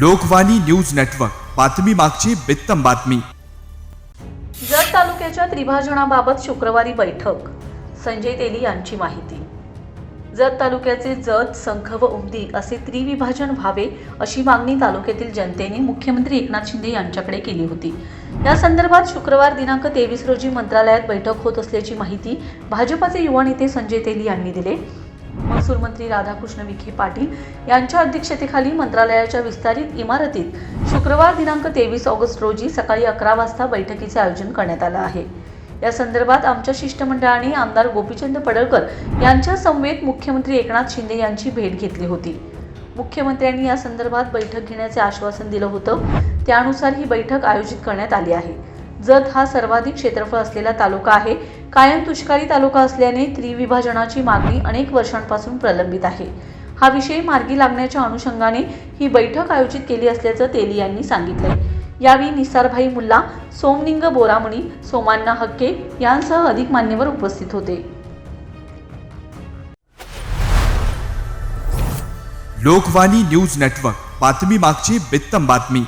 Lokvani news network. बातमी मागची बित्तम बातमी. जत तालुक्याच्या त्रिभाजनाबाबत शुक्रवारी बैठक. संजय तेली यांची माहिती. जत तालुक्याचे जत संख व उमदी असे त्रिविभाजन व्हावे अशी मागणी तालुक्यातील जनतेने मुख्यमंत्री एकनाथ शिंदे यांच्याकडे केली होती. या संदर्भात शुक्रवार दिनांक तेवीस रोजी मंत्रालयात बैठक होत असल्याची माहिती भाजपाचे युवा नेते संजय तेली यांनी दिले. महसूल मंत्री राधाकृष्ण विखे पाटील यांच्या अध्यक्षतेखाली मंत्रालयाच्या विस्तारित इमारतीत शुक्रवार दिनांक तेवीस ऑगस्ट रोजी सकाळी अकरा वाजता बैठकीचे आयोजन करण्यात आलं आहे. या संदर्भात आमच्या शिष्टमंडळाने आमदार गोपीचंद पडळकर यांच्या समवेत मुख्यमंत्री एकनाथ शिंदे यांची भेट घेतली होती. मुख्यमंत्र्यांनी या संदर्भात बैठक घेण्याचे आश्वासन दिलं होतं. त्यानुसार ही बैठक आयोजित करण्यात आली आहे. जत हा सर्वाधिक क्षेत्रफळ असलेला तालुका आहे. कायम दुष्काळी तालुका असल्याने त्रिविभाजनाची मागणी अनेक वर्षांपासून प्रलंबित आहे. हा विषय मार्गी लागण्याच्या अनुषंगाने ही बैठक आयोजित केली असल्याचं तेली यांनी सांगितलंय. यावेळी निसारभाई मुल्ला सोमलिंग बोरामणी सोमान्ना हक्के यांसह अधिक मान्यवर उपस्थित होते. Lokvani news network. बातमी मागची बित्तम बातमी.